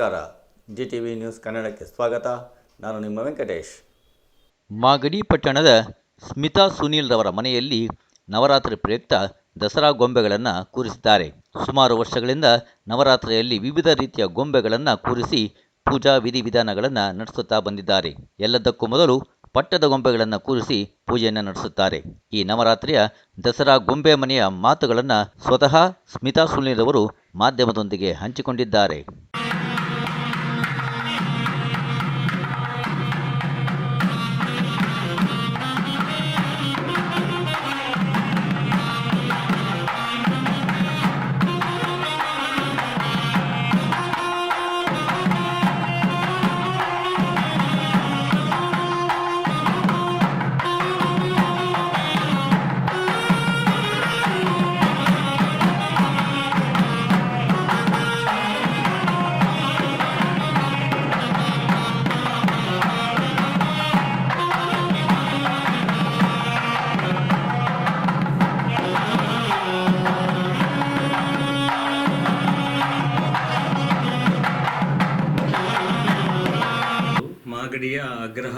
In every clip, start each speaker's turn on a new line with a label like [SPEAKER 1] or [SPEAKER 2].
[SPEAKER 1] ನಮಸ್ಕಾರ. G T V news ಕನ್ನಡಕ್ಕೆ ಸ್ವಾಗತ. ನಾನು ನಿಮ್ಮ ವೆಂಕಟೇಶ್.
[SPEAKER 2] ಮಾಗಡಿ ಪಟ್ಟಣದ ಸ್ಮಿತಾ ಸುನೀಲ್ ರವರ ಮನೆಯಲ್ಲಿ ನವರಾತ್ರಿ ಪ್ರಯುಕ್ತ ದಸರಾ ಗೊಂಬೆಗಳನ್ನು ಕೂರಿಸಿದ್ದಾರೆ. ಸುಮಾರು ವರ್ಷಗಳಿಂದ ನವರಾತ್ರಿಯಲ್ಲಿ ವಿವಿಧ ರೀತಿಯ ಗೊಂಬೆಗಳನ್ನು ಕೂರಿಸಿ ಪೂಜಾ ವಿಧಿವಿಧಾನಗಳನ್ನು ನಡೆಸುತ್ತಾ ಬಂದಿದ್ದಾರೆ. ಎಲ್ಲದಕ್ಕೂ ಮೊದಲು ಪಟ್ಟದ ಗೊಂಬೆಗಳನ್ನು ಕೂರಿಸಿ ಪೂಜೆಯನ್ನು ನಡೆಸುತ್ತಾರೆ. ಈ ನವರಾತ್ರಿಯ ದಸರಾ ಗೊಂಬೆ ಮನೆಯ ಮಾತುಗಳನ್ನು ಸ್ವತಃ ಸ್ಮಿತಾ ಸುನೀಲ್ ಅವರು ಮಾಧ್ಯಮದೊಂದಿಗೆ ಹಂಚಿಕೊಂಡಿದ್ದಾರೆ.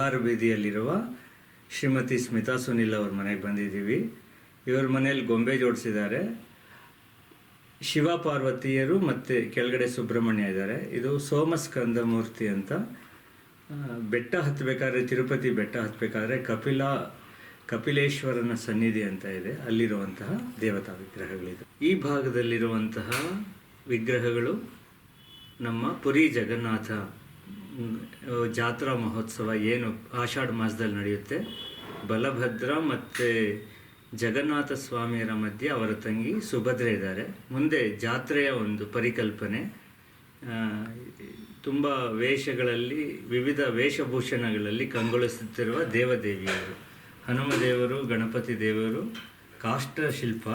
[SPEAKER 3] ಅಗ್ರಹಾರ ಬೀದಿಯಲ್ಲಿರುವ ಶ್ರೀಮತಿ ಸ್ಮಿತಾ ಸುನಿಲ್ ಅವ್ರ ಮನೆಗೆ ಬಂದಿದ್ದೀವಿ. ಇವ್ರ ಮನೆಯಲ್ಲಿ ಗೊಂಬೆ ಜೋಡಿಸಿದ್ದಾರೆ. ಶಿವ ಪಾರ್ವತಿಯರು ಮತ್ತು ಕೆಳಗಡೆ ಸುಬ್ರಹ್ಮಣ್ಯ ಇದ್ದಾರೆ. ಇದು ಸೋಮಸ್ಕಂದ ಮೂರ್ತಿ ಅಂತ ಬೆಟ್ಟ ಹತ್ತಬೇಕಾದ್ರೆ ತಿರುಪತಿ ಬೆಟ್ಟ ಹತ್ತಬೇಕಾದ್ರೆ ಕಪಿಲ, ಕಪಿಲೇಶ್ವರನ ಸನ್ನಿಧಿ ಅಂತ ಇದೆ. ಅಲ್ಲಿರುವಂತಹ ದೇವತಾ ವಿಗ್ರಹಗಳಿದೆ. ಈ ಭಾಗದಲ್ಲಿರುವಂತಹ ವಿಗ್ರಹಗಳು ನಮ್ಮ ಪುರಿ ಜಗನ್ನಾಥ ಜಾತ್ರಾ ಮಹೋತ್ಸವ ಏನು ಆಷಾಢ ಮಾಸದಲ್ಲಿ ನಡೆಯುತ್ತೆ? ಬಲಭದ್ರ ಮತ್ತು ಜಗನ್ನಾಥ ಸ್ವಾಮಿಯರ ಮಧ್ಯೆ ಅವರ ತಂಗಿ ಸುಭದ್ರೆ ಇದ್ದಾರೆ. ಮುಂದೆ ಜಾತ್ರೆಯ ಒಂದು ಪರಿಕಲ್ಪನೆ. ತುಂಬ ವೇಷಗಳಲ್ಲಿ, ವಿವಿಧ ವೇಷಭೂಷಣಗಳಲ್ಲಿ ಕಂಗೊಳಿಸುತ್ತಿರುವ ದೇವದೇವಿಯರು ಹನುಮದೇವರು ಗಣಪತಿ ದೇವರು ಕಾಷ್ಟಶಿಲ್ಪ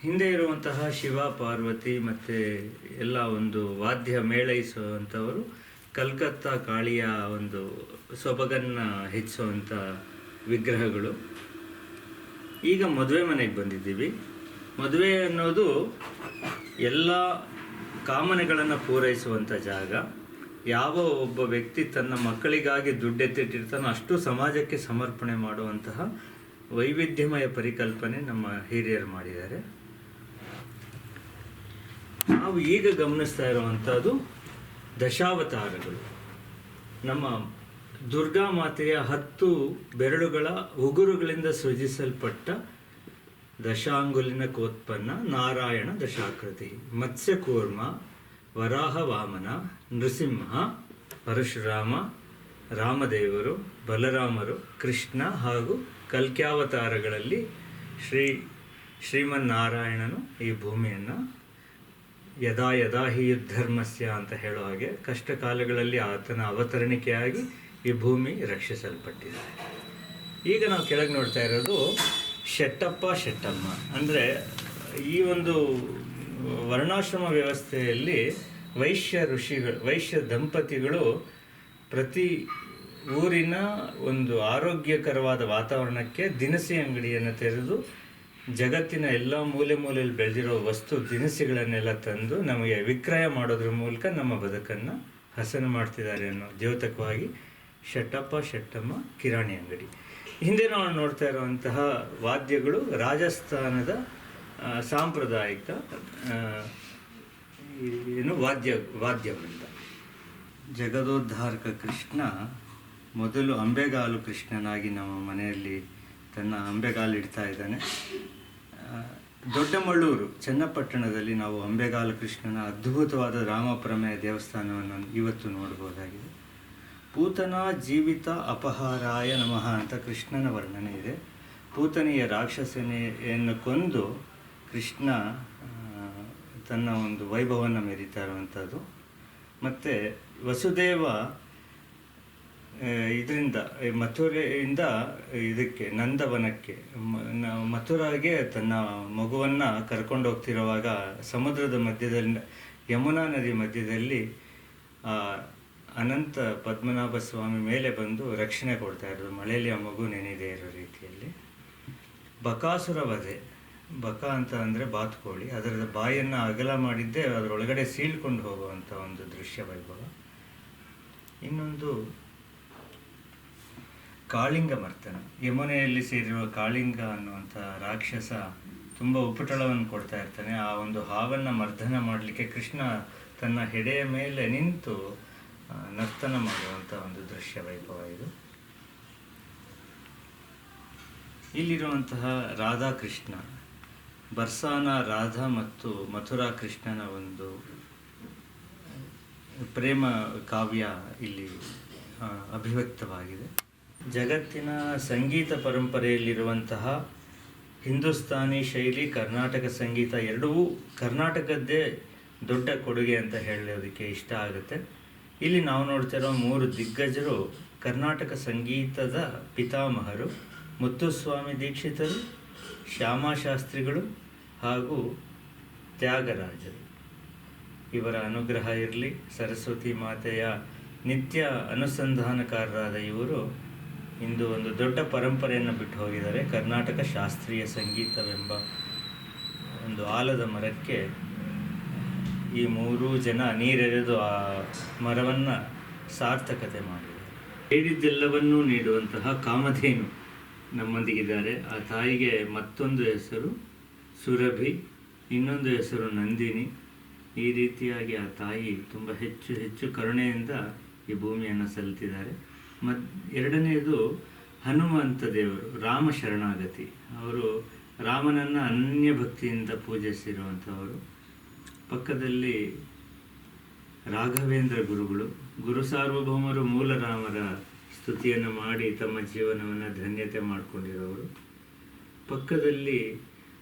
[SPEAKER 3] ಹಿಂದೆ ಇರುವಂತಹ ಶಿವ, ಪಾರ್ವತಿ ಮತ್ತು ಎಲ್ಲ ಒಂದು ವಾದ್ಯ ಮೇಳೈಸುವಂಥವರು ಕಲ್ಕತ್ತಾ ಕಾಳಿಯ ಒಂದು ಸೊಬಗನ್ನು ಹೆಚ್ಚುವಂಥ ವಿಗ್ರಹಗಳು. ಈಗ ಮದುವೆ ಮನೆಗೆ ಬಂದಿದ್ದೀವಿ. ಮದುವೆ ಅನ್ನೋದು ಎಲ್ಲ ಕಾಮನೆಗಳನ್ನು ಪೂರೈಸುವಂಥ ಜಾಗ. ಯಾವ ಒಬ್ಬ ವ್ಯಕ್ತಿ ತನ್ನ ಮಕ್ಕಳಿಗಾಗಿ ದುಡ್ಡೆತ್ತಿಟ್ಟಿರ್ತಾನೋ ಅಷ್ಟು ಸಮಾಜಕ್ಕೆ ಸಮರ್ಪಣೆ ಮಾಡುವಂತಹ ವೈವಿಧ್ಯಮಯ ಪರಿಕಲ್ಪನೆ ನಮ್ಮ ಹಿರಿಯರು ಮಾಡಿದ್ದಾರೆ. ನಾವು ಈಗ ಗಮನಿಸ್ತಾ ಇರುವಂಥದ್ದು ದಶಾವತಾರಗಳು. ನಮ್ಮ ದುರ್ಗಾ ಮಾತೆಯ ಹತ್ತು ಬೆರಳುಗಳ ಉಗುರುಗಳಿಂದ ಸೃಜಿಸಲ್ಪಟ್ಟ ದಶಾಂಗುಲಿನ ಕೋತ್ಪನ್ನ ನಾರಾಯಣ ದಶಾಕೃತಿ. ಮತ್ಸ್ಯಕೂರ್ಮ ವರಾಹ ವಾಮನ ನೃಸಿಂಹ, ಪರಶುರಾಮ, ರಾಮದೇವರು, ಬಲರಾಮರು, ಕೃಷ್ಣ ಹಾಗೂ ಕಲ್ಕ್ಯಾವತಾರಗಳಲ್ಲಿ ಶ್ರೀ ಶ್ರೀಮನ್ನಾರಾಯಣನು ಈ ಭೂಮಿಯನ್ನು ಯದಾ ಯದಾ ಹಿ ಯುದ್ಧರ್ಮಸ್ಯ ಅಂತ ಹೇಳೋ ಹಾಗೆ ಕಷ್ಟ ಕಾಲಗಳಲ್ಲಿ ಆತನ ಅವತರಣಿಕೆಯಾಗಿ ಈ ಭೂಮಿ ರಕ್ಷಿಸಲ್ಪಟ್ಟಿದೆ. ಈಗ ನಾವು ಕೆಳಗೆ ನೋಡ್ತಾ ಇರೋದು ಶೆಟ್ಟಪ್ಪ ಶೆಟ್ಟಮ್ಮ. ಅಂದರೆ ಈ ಒಂದು ವರ್ಣಾಶ್ರಮ ವ್ಯವಸ್ಥೆಯಲ್ಲಿ ವೈಶ್ಯ ಋಷಿಗಳು, ವೈಶ್ಯ ದಂಪತಿಗಳು ಪ್ರತಿ ಊರಿನ ಒಂದು ಆರೋಗ್ಯಕರವಾದ ವಾತಾವರಣಕ್ಕೆ ದಿನಸಿ ಅಂಗಡಿಯನ್ನು ತೆರೆದು ಜಗತ್ತಿನ ಎಲ್ಲ ಮೂಲೆ ಮೂಲೆಯಲ್ಲಿ ಬೆಳೆದಿರೋ ವಸ್ತು ದಿನಸಿಗಳನ್ನೆಲ್ಲ ತಂದು ನಮಗೆ ವಿಕ್ರಯ ಮಾಡೋದ್ರ ಮೂಲಕ ನಮ್ಮ ಬದುಕನ್ನು ಹಸನು ಮಾಡ್ತಿದ್ದಾರೆ ಅನ್ನೋ ದ್ಯೋತಕವಾಗಿ ಶೆಟ್ಟಪ್ಪ, ಶೆಟ್ಟಮ್ಮ, ಕಿರಾಣಿ ಅಂಗಡಿ. ಹಿಂದೆ ನಾವು ನೋಡ್ತಾ ಇರುವಂತಹ ವಾದ್ಯಗಳು ರಾಜಸ್ಥಾನದ ಸಾಂಪ್ರದಾಯಿಕ ಏನು ವಾದ್ಯ ವಾದ್ಯವೃಂದ ಜಗದೋದ್ಧಾರಕ ಕೃಷ್ಣ ಮೊದಲು ಅಂಬೆಗಾಲು ಕೃಷ್ಣನಾಗಿ ನಮ್ಮ ಮನೆಯಲ್ಲಿ ತನ್ನ ಅಂಬೆಗಾಲು ಇಡ್ತಾ ಇದ್ದಾನೆ. ದೊಡ್ಡಮಳ್ಳೂರು, ಚನ್ನಪಟ್ಟಣದಲ್ಲಿ ನಾವು ಅಂಬೆಗಾಲ ಕೃಷ್ಣನ ಅದ್ಭುತವಾದ ರಾಮಪ್ರಮೇಯ ದೇವಸ್ಥಾನವನ್ನು ಇವತ್ತು ನೋಡ್ಬೋದಾಗಿದೆ. ಪೂತನ ಜೀವಿತ ಅಪಹಾರಾಯ ನಮಃ ಅಂತ ಕೃಷ್ಣನ ವರ್ಣನೆ ಇದೆ. ಪೂತನಿಯ ರಾಕ್ಷಸನೆಯನ್ನು ಕೊಂದು ಕೃಷ್ಣ ತನ್ನ ಒಂದು ವೈಭವವನ್ನು ಮೆರಿತಾ ಇರುವಂಥದ್ದು. ಮತ್ತು ವಸುದೇವ ಇದರಿಂದ ಮಥುರೆಯಿಂದ ಇದಕ್ಕೆ, ನಂದವನಕ್ಕೆ ಮಥುರಾಗೆ ತನ್ನ ಮಗುವನ್ನು ಕರ್ಕೊಂಡು ಹೋಗ್ತಿರುವಾಗ ಸಮುದ್ರದ ಮಧ್ಯದಲ್ಲಿ, ಯಮುನಾ ನದಿ ಮಧ್ಯದಲ್ಲಿ ಅನಂತ ಪದ್ಮನಾಭ ಸ್ವಾಮಿ ಮೇಲೆ ಬಂದು ರಕ್ಷಣೆ ಕೊಡ್ತಾ ಇರೋದು. ಮಳೆಯಲ್ಲಿ ಆ ಮಗು ನೆನೆದೇ ಇರೋ ರೀತಿಯಲ್ಲಿ. ಬಕಾಸುರ ವಧೆ. ಬಕ ಅಂತ ಅಂದರೆ ಬಾತುಕೋಳಿ. ಅದರ ಬಾಯನ್ನು ಅಗಲ ಮಾಡಿದ್ದೇ ಅದರೊಳಗಡೆ ಸೀಳ್ಕೊಂಡು ಹೋಗುವಂಥ ಒಂದು ದೃಶ್ಯ ವೈಭವ. ಇನ್ನೊಂದು ಕಾಳಿಂಗ ಬರ್ತಾನೆ ಯಮುನೆಯಲ್ಲಿ ಸೇರಿರುವ ಕಾಳಿಂಗ ಅನ್ನುವಂಥ ರಾಕ್ಷಸ ತುಂಬ ಉಪಟಳವನ್ನು ಕೊಡ್ತಾ ಇರ್ತಾನೆ. ಆ ಒಂದು ಹಾವನ್ನು ಮರ್ದನ ಮಾಡಲಿಕ್ಕೆ ಕೃಷ್ಣ ತನ್ನ ಹೆಡೆಯ ಮೇಲೆ ನಿಂತು ನರ್ತನ ಮಾಡುವಂಥ ಒಂದು ದೃಶ್ಯ ವೈಭವ ಇದು. ಇಲ್ಲಿರುವಂತಹ ರಾಧಾಕೃಷ್ಣ, ಬರ್ಸಾನ ರಾಧಾ ಮತ್ತು ಮಥುರಾ ಕೃಷ್ಣನ ಒಂದು ಪ್ರೇಮ ಕಾವ್ಯ ಇಲ್ಲಿ ಅಭಿವ್ಯಕ್ತವಾಗಿದೆ. ಜಗತ್ತಿನ ಸಂಗೀತ ಪರಂಪರೆಯಲ್ಲಿರುವಂತಹ ಹಿಂದೂಸ್ತಾನಿ ಶೈಲಿ, ಕರ್ನಾಟಕ ಸಂಗೀತ ಎರಡೂ ಕರ್ನಾಟಕದ್ದೇ ದೊಡ್ಡ ಕೊಡುಗೆ ಅಂತ ಹೇಳೋದಕ್ಕೆ ಇಷ್ಟ ಆಗುತ್ತೆ. ಇಲ್ಲಿ ನಾವು ನೋಡ್ತಿರೋ ಮೂರು ದಿಗ್ಗಜರು ಕರ್ನಾಟಕ ಸಂಗೀತದ ಪಿತಾಮಹರು, ಮುತ್ತುಸ್ವಾಮಿ ದೀಕ್ಷಿತರು ಶ್ಯಾಮಶಾಸ್ತ್ರಿಗಳು ಹಾಗೂ ತ್ಯಾಗರಾಜರು. ಇವರ ಅನುಗ್ರಹ ಇರಲಿ. ಸರಸ್ವತಿ ಮಾತೆಯ ನಿತ್ಯ ಅನುಸಂಧಾನಕಾರರಾದ ಇವರು ಇಂದು ಒಂದು ದೊಡ್ಡ ಪರಂಪರೆಯನ್ನು ಬಿಟ್ಟು ಹೋಗಿದ್ದಾರೆ. ಕರ್ನಾಟಕ ಶಾಸ್ತ್ರೀಯ ಸಂಗೀತವೆಂಬ ಒಂದು ಆಲದ ಮರಕ್ಕೆ ಈ ಮೂರೂ ಜನ ನೀರೆರೆದು ಆ ಮರವನ್ನು ಸಾರ್ಥಕತೆ ಮಾಡಿದ್ದಾರೆ. ಹೇಳಿದ್ದೆಲ್ಲವನ್ನೂ ನೀಡುವಂತಹ ಕಾಮಧೇನು ನಮ್ಮೊಂದಿಗಿದ್ದಾರೆ. ಆ ತಾಯಿಗೆ ಮತ್ತೊಂದು ಹೆಸರು ಸುರಭಿ, ಇನ್ನೊಂದು ಹೆಸರು ನಂದಿನಿ. ಈ ರೀತಿಯಾಗಿ ಆ ತಾಯಿ ತುಂಬ ಹೆಚ್ಚು ಹೆಚ್ಚು ಕರುಣೆಯಿಂದ ಈ ಭೂಮಿಯನ್ನು ಸಲ್ತಿದ್ದಾರೆ. ಮತ್ ಎರಡನೆಯದು ಹನುಮಂತ ದೇವರು, ರಾಮ ಶರಣಾಗತಿ. ಅವರು ರಾಮನನ್ನು ಅನನ್ಯ ಭಕ್ತಿಯಿಂದ ಪೂಜಿಸಿರುವಂಥವರು. ಪಕ್ಕದಲ್ಲಿ ರಾಘವೇಂದ್ರ ಗುರುಗಳು. ಗುರು ಸಾರ್ವಭೌಮರು ಮೂಲ ರಾಮರ ಸ್ತುತಿಯನ್ನು ಮಾಡಿ ತಮ್ಮ ಜೀವನವನ್ನು ಧನ್ಯತೆ ಮಾಡಿಕೊಂಡಿರೋರು. ಪಕ್ಕದಲ್ಲಿ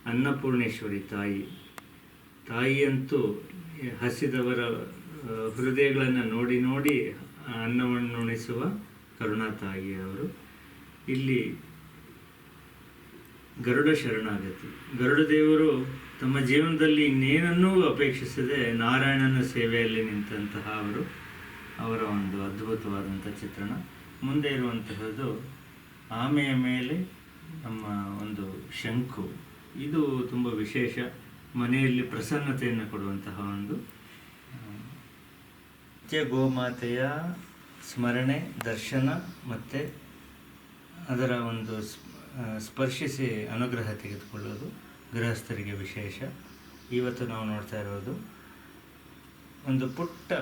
[SPEAKER 3] ಅನ್ನಪೂರ್ಣೇಶ್ವರಿ ತಾಯಿ. ತಾಯಿಯಂತೂ ಹಸಿದವರ ಹೃದಯಗಳನ್ನು ನೋಡಿ ನೋಡಿ ಅನ್ನವನ್ನು ಉಣಿಸುವ ಕರುಣಾ ತಾಯಿ ಅವರು. ಇಲ್ಲಿ ಗರುಡ ಶರಣಾಗತಿ. ಗರುಡ ದೇವರು ತಮ್ಮ ಜೀವನದಲ್ಲಿ ಇನ್ನೇನನ್ನೂ ಅಪೇಕ್ಷಿಸದೆ ನಾರಾಯಣನ ಸೇವೆಯಲ್ಲಿ ನಿಂತಹ ಅವರು. ಅವರ ಒಂದು ಅದ್ಭುತವಾದಂಥ ಚಿತ್ರಣ. ಮುಂದೆ ಇರುವಂತಹದ್ದು ಆಮೆಯ ಮೇಲೆ ನಮ್ಮ ಒಂದು ಶಂಕು ಇದು ತುಂಬ ವಿಶೇಷ. ಮನೆಯಲ್ಲಿ ಪ್ರಸನ್ನತೆಯನ್ನು ಕೊಡುವಂತಹ ಒಂದು ಗೋಮಾತೆಯ ಸ್ಮರಣೆ, ದರ್ಶನ ಮತ್ತು ಅದರ ಒಂದು ಸ್ಪರ್ಶಿಸಿ ಅನುಗ್ರಹ ತೆಗೆದುಕೊಳ್ಳೋದು ಗೃಹಸ್ಥರಿಗೆ ವಿಶೇಷ. ಇವತ್ತು ನಾವು ನೋಡ್ತಾ ಇರೋದು ಒಂದು ಪುಟ್ಟ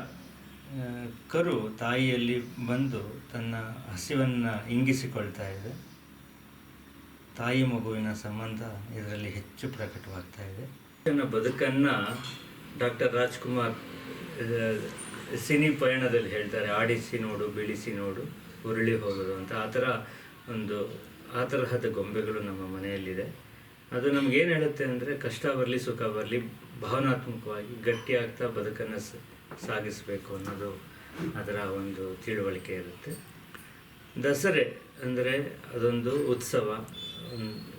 [SPEAKER 3] ಕರು ತಾಯಿಯಲ್ಲಿ ಬಂದು ತನ್ನ ಹಸಿವನ್ನು ಇಂಗಿಸಿಕೊಳ್ತಾ ಇದೆ. ತಾಯಿ ಮಗುವಿನ ಸಂಬಂಧ ಇದರಲ್ಲಿ ಹೆಚ್ಚು ಪ್ರಕಟವಾಗ್ತಾ ಇದೆ. ಬದುಕನ್ನು ಡಾಕ್ಟರ್ ರಾಜ್ಕುಮಾರ್ ಸಿನಿ ಪಯಣದಲ್ಲಿ ಹೇಳ್ತಾರೆ, ಆಡಿಸಿ ನೋಡು ಬಿಳಿಸಿ ನೋಡು, ಉರುಳಿ ಹೋಗೋದು ಅಂತ. ಆ ಥರ ಒಂದು, ಆ ತರಹದ ಗೊಂಬೆಗಳು ನಮ್ಮ ಮನೆಯಲ್ಲಿದೆ. ಅದು ನಮಗೇನು ಹೇಳುತ್ತೆ ಅಂದರೆ, ಕಷ್ಟ ಬರಲಿ, ಸುಖ ಬರಲಿ, ಭಾವನಾತ್ಮಕವಾಗಿ ಗಟ್ಟಿಯಾಗ್ತಾ ಬದುಕನ್ನು ಸಾಗಿಸಬೇಕು ಅನ್ನೋದು ಅದರ ಒಂದು ತಿಳುವಳಿಕೆ ಇರುತ್ತೆ. ದಸರೆ ಅಂದರೆ ಅದೊಂದು ಉತ್ಸವ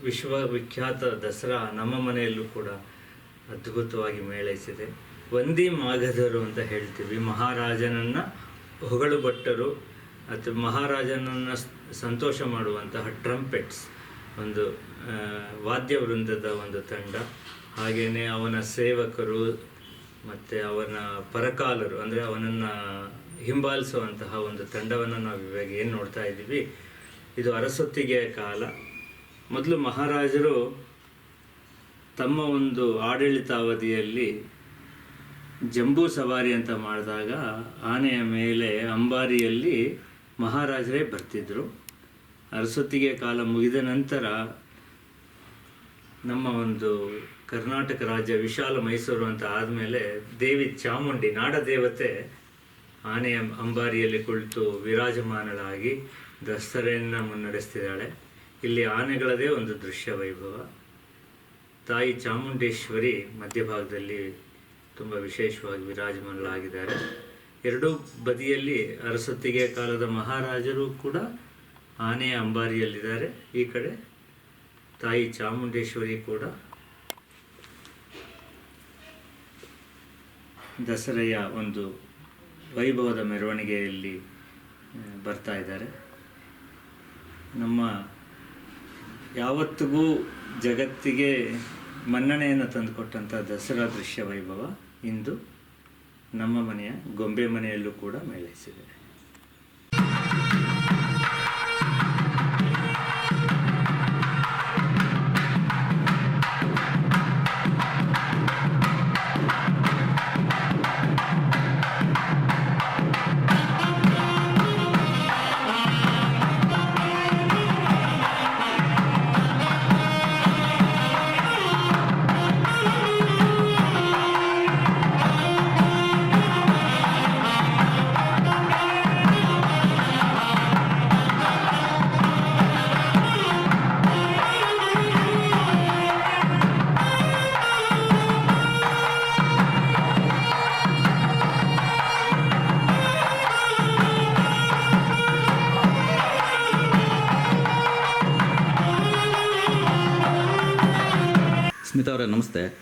[SPEAKER 3] ವಿಶ್ವವಿಖ್ಯಾತ ದಸರಾ ನಮ್ಮ ಮನೆಯಲ್ಲೂ ಕೂಡ ಅದ್ಭುತವಾಗಿ ಮೇಳೈಸಿದೆ. ವಂದಿ ಮಾಗಧರು ಅಂತ ಹೇಳ್ತೀವಿ. ಮಹಾರಾಜನನ್ನು ಹೊಗಳು ಭಟ್ಟರು ಅಥವಾ ಮಹಾರಾಜನನ್ನು ಸಂತೋಷ ಮಾಡುವಂತಹ ಟ್ರಂಪೆಟ್ಸ್ ಒಂದು ವಾದ್ಯವೃಂದದ ವಾದ್ಯ ವೃಂದದ ಒಂದು ತಂಡ. ಹಾಗೆಯೇ ಅವನ ಸೇವಕರು, ಮತ್ತು ಅವನ ಪರಕಾಲರು, ಅಂದರೆ ಅವನನ್ನು ಹಿಂಬಾಲಿಸುವಂತಹ ಒಂದು ತಂಡವನ್ನು ನಾವು ಇವಾಗ ಏನು ನೋಡ್ತಾ ಇದ್ದೀವಿ? ಇದು ಅರಸೊತ್ತಿಗೆಯ ಕಾಲ. ಮೊದಲು ಮಹಾರಾಜರು ತಮ್ಮ ಒಂದು ಆಡಳಿತಾವಧಿಯಲ್ಲಿ ಜಂಬೂ ಸವಾರಿ ಅಂತ ಮಾಡಿದಾಗ ಆನೆಯ ಮೇಲೆ ಅಂಬಾರಿಯಲ್ಲಿ ಮಹಾರಾಜರೇ ಬರ್ತಿದ್ರು. ಅರಸೊತ್ತಿಗೆ ಕಾಲ ಮುಗಿದ ನಂತರ ನಮ್ಮ ಒಂದು ಕರ್ನಾಟಕ ರಾಜ್ಯ ವಿಶಾಲ ಮೈಸೂರು ಅಂತ ಆದಮೇಲೆ ದೇವಿ ಚಾಮುಂಡಿ ನಾಡ ದೇವತೆ ಆನೆಯ ಅಂಬಾರಿಯಲ್ಲಿ ಕುಳಿತು ವಿರಾಜಮಾನಳಾಗಿ ದಸರೆಯನ್ನು ಮುನ್ನಡೆಸ್ತಿದ್ದಾಳೆ. ಇಲ್ಲಿ ಆನೆಗಳದೇ ಒಂದು ದೃಶ್ಯ ವೈಭವ. ತಾಯಿ ಚಾಮುಂಡೇಶ್ವರಿ ಮಧ್ಯಭಾಗದಲ್ಲಿ ತುಂಬ ವಿಶೇಷವಾಗಿ ವಿರಾಜಮಾನರಾಗಿದ್ದಾರೆ ಎರಡೂ ಬದಿಯಲ್ಲಿ ಅರಸೊತ್ತಿಗೆ ಕಾಲದ ಮಹಾರಾಜರು ಕೂಡ ಆನೆಯ ಅಂಬಾರಿಯಲ್ಲಿದ್ದಾರೆ. ಈ ಕಡೆ ತಾಯಿ ಚಾಮುಂಡೇಶ್ವರಿ ಕೂಡ ದಸರೆಯ ಒಂದು ವೈಭವದ ಮೆರವಣಿಗೆಯಲ್ಲಿ ಬರ್ತಾ ಇದ್ದಾರೆ. ನಮ್ಮ ಯಾವತ್ತಿಗೂ ಜಗತ್ತಿಗೆ ಮನ್ನಣೆಯನ್ನು ತಂದುಕೊಟ್ಟಂಥ ದಸರಾ ದೃಶ್ಯ ವೈಭವ. ಇಂದು ನಮ್ಮ ಮನೆಯ ಗೊಂಬೆ ಮನೆಯಲ್ಲೂ ಕೂಡ ಮೇಳೈಸಿದೆ
[SPEAKER 2] ಸ್ಮಿತಾ ಅವರೇ, ನಮಸ್ತೆ.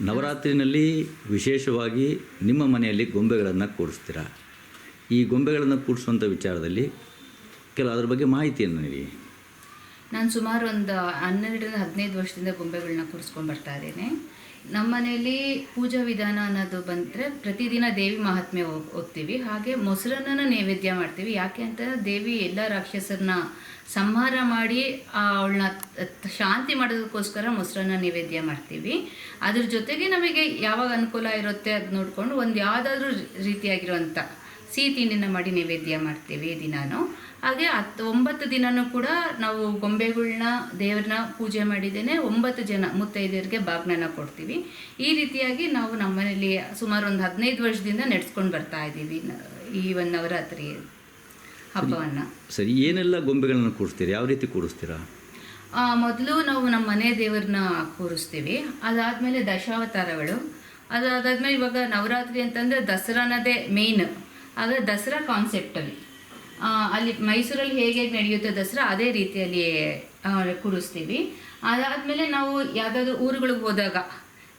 [SPEAKER 2] ನವರಾತ್ರಿನಲ್ಲಿ ವಿಶೇಷವಾಗಿ ನಿಮ್ಮ ಮನೆಯಲ್ಲಿ ಗೊಂಬೆಗಳನ್ನು ಕೂಡಿಸ್ತೀರಾ? ಈ ಗೊಂಬೆಗಳನ್ನು ಕೂಡಿಸುವಂಥ ವಿಚಾರದಲ್ಲಿ ಕೆಲವು ಅದ್ರ ಬಗ್ಗೆ ಮಾಹಿತಿಯನ್ನು ನೀಡಿ.
[SPEAKER 4] ನಾನು ಸುಮಾರು ಒಂದು ಹನ್ನೆರಡರಿಂದ ಹದಿನೈದು ವರ್ಷದಿಂದ ಗೊಂಬೆಗಳನ್ನ ಕೂರಿಸ್ಕೊಂಡು ಬರ್ತಾ ಇದ್ದೇನೆ. ನಮ್ಮ ಮನೆಯಲ್ಲಿ ಪೂಜಾ ವಿಧಾನ ಅನ್ನೋದು ಬಂದರೆ ಪ್ರತಿದಿನ ದೇವಿ ಮಹಾತ್ಮೆ ಹೋಗ್ತೀವಿ. ಹಾಗೆ ಮೊಸರನ್ನ ನೈವೇದ್ಯ ಮಾಡ್ತೀವಿ. ಯಾಕೆ ಅಂತ ದೇವಿ ಎಲ್ಲ ರಾಕ್ಷಸರನ್ನ ಸಂಹಾರ ಮಾಡಿ ಅವಳನ್ನ ಶಾಂತಿ ಮಾಡೋದಕ್ಕೋಸ್ಕರ ಮೊಸರನ್ನ ನೈವೇದ್ಯ ಮಾಡ್ತೀವಿ. ಅದ್ರ ಜೊತೆಗೆ ನಮಗೆ ಯಾವಾಗ ಅನುಕೂಲ ಇರುತ್ತೆ ಅದು ನೋಡಿಕೊಂಡು ಒಂದು ಯಾವುದಾದ್ರೂ ರೀತಿಯಾಗಿರುವಂಥ ಸಿಹಿ ತಿಂಡಿನ ಮಾಡಿ ನೈವೇದ್ಯ ಮಾಡ್ತೀವಿ ದಿನಾನು. ಹಾಗೆ ಹತ್ತು ಒಂಬತ್ತು ದಿನನೂ ಕೂಡ ನಾವು ಗೊಂಬೆಗಳನ್ನ ದೇವ್ರನ್ನ ಪೂಜೆ ಮಾಡಿದ್ದೇನೆ. ಒಂಬತ್ತು ಜನ ಮುತ್ತೈದೆಯರಿಗೆ ಬಾಗ್ನನ ಕೊಡ್ತೀವಿ. ಈ ರೀತಿಯಾಗಿ ನಾವು ನಮ್ಮ ಮನೇಲಿ ಸುಮಾರು ಒಂದು ಹದಿನೈದು ವರ್ಷದಿಂದ ನಡೆಸ್ಕೊಂಡು ಬರ್ತಾ ಇದ್ದೀವಿ ಈ ಒಂದು ನವರಾತ್ರಿ ಹಬ್ಬವನ್ನು.
[SPEAKER 2] ಸರಿ ಏನೆಲ್ಲ ಗೊಂಬೆಗಳನ್ನು ಕೂಡಿಸ್ತೀರಾ ಯಾವ ರೀತಿ ಕೂಡಿಸ್ತೀರಾ
[SPEAKER 4] ಮೊದಲು ನಾವು ನಮ್ಮ ಮನೆ ದೇವರನ್ನ ಕೂರಿಸ್ತೀವಿ. ಅದಾದಮೇಲೆ ದಶಾವತಾರಗಳು. ಅದಾದಮೇಲೆ ಇವಾಗ ನವರಾತ್ರಿ ಅಂತಂದರೆ ದಸರಾನದೇ ಮೇಯ್ನ್ ಆಗ ದಸರಾ ಕಾನ್ಸೆಪ್ಟಲ್ಲಿ ಅಲ್ಲಿ. ಮೈಸೂರಲ್ಲಿ ಹೇಗೆ ನಡೆಯುತ್ತೆ ದಸರಾ, ಅದೇ ರೀತಿಯಲ್ಲಿ ಕೂರಿಸ್ತೀವಿ. ಅದಾದಮೇಲೆ ನಾವು ಯಾವುದಾದ್ರು ಊರುಗಳಿಗೆ ಹೋದಾಗ,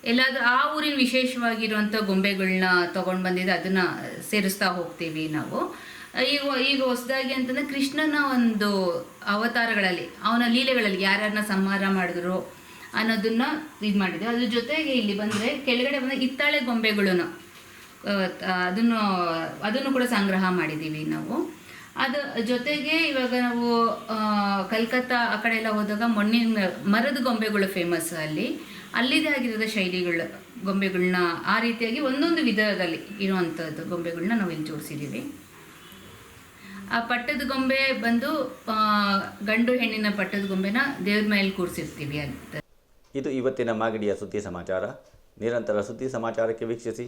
[SPEAKER 4] ಎಲ್ಲಾದರೂ ಆ ಊರಿನ ವಿಶೇಷವಾಗಿರುವಂಥ ಗೊಂಬೆಗಳನ್ನ ತೊಗೊಂಡು ಬಂದಿದ್ದು ಅದನ್ನು ಸೇರಿಸ್ತಾ ಹೋಗ್ತೀವಿ ನಾವು. ಈಗ ಈಗ ಹೊಸದಾಗಿ ಅಂತಂದರೆ ಕೃಷ್ಣನ ಒಂದು ಅವತಾರಗಳಲ್ಲಿ, ಅವನ ಲೀಲೆಗಳಲ್ಲಿ ಯಾರ್ಯಾರನ್ನ ಸಂಹಾರ ಮಾಡಿದ್ರು ಅನ್ನೋದನ್ನ ಇದು ಮಾಡಿದೆ ಅದ್ರ ಜೊತೆಗೆ ಇಲ್ಲಿ ಬಂದರೆ ಕೆಳಗಡೆ ಬಂದ ಹಿತ್ತಾಳೆ ಗೊಂಬೆಗಳನ್ನು. ಅದನ್ನು ಅದನ್ನು ಕೂಡ ಸಂಗ್ರಹ ಮಾಡಿದ್ದೀವಿ ನಾವು. ಅದು, ಜೊತೆಗೆ ಇವಾಗ ನಾವು ಕಲ್ಕತ್ತಾ ಆ ಕಡೆ ಎಲ್ಲ ಹೋದಾಗ ಮಣ್ಣಿನ ಮರದ ಗೊಂಬೆಗಳು ಫೇಮಸ್ ಅಲ್ಲಿ. ಅಲ್ಲಿದೆ ಆಗಿರೋದ ಶೈಲಿಗಳು ಗೊಂಬೆಗಳನ್ನ ಆ ರೀತಿಯಾಗಿ ಒಂದೊಂದು ವಿಧದಲ್ಲಿ ಇರುವಂಥದ್ದು ಗೊಂಬೆಗಳನ್ನ ನಾವು ಇಲ್ಲಿ ಜೋಡಿಸಿದ್ದೀವಿ. ಆ ಪಟ್ಟದ ಗೊಂಬೆ ಬಂದು ಗಂಡು ಹೆಣ್ಣಿನ ಪಟ್ಟದ ಗೊಂಬೆನ ದೇವ್ರ ಮೇಲೆ ಕೂರಿಸಿರ್ತೀವಿ ಅಂತ.
[SPEAKER 1] ಇದು ಇವತ್ತಿನ ಮಾಗಡಿಯ ಸುದ್ದಿ ಸಮಾಚಾರ. ನಿರಂತರ ಸುದ್ದಿ ಸಮಾಚಾರಕ್ಕೆ ವೀಕ್ಷಿಸಿ.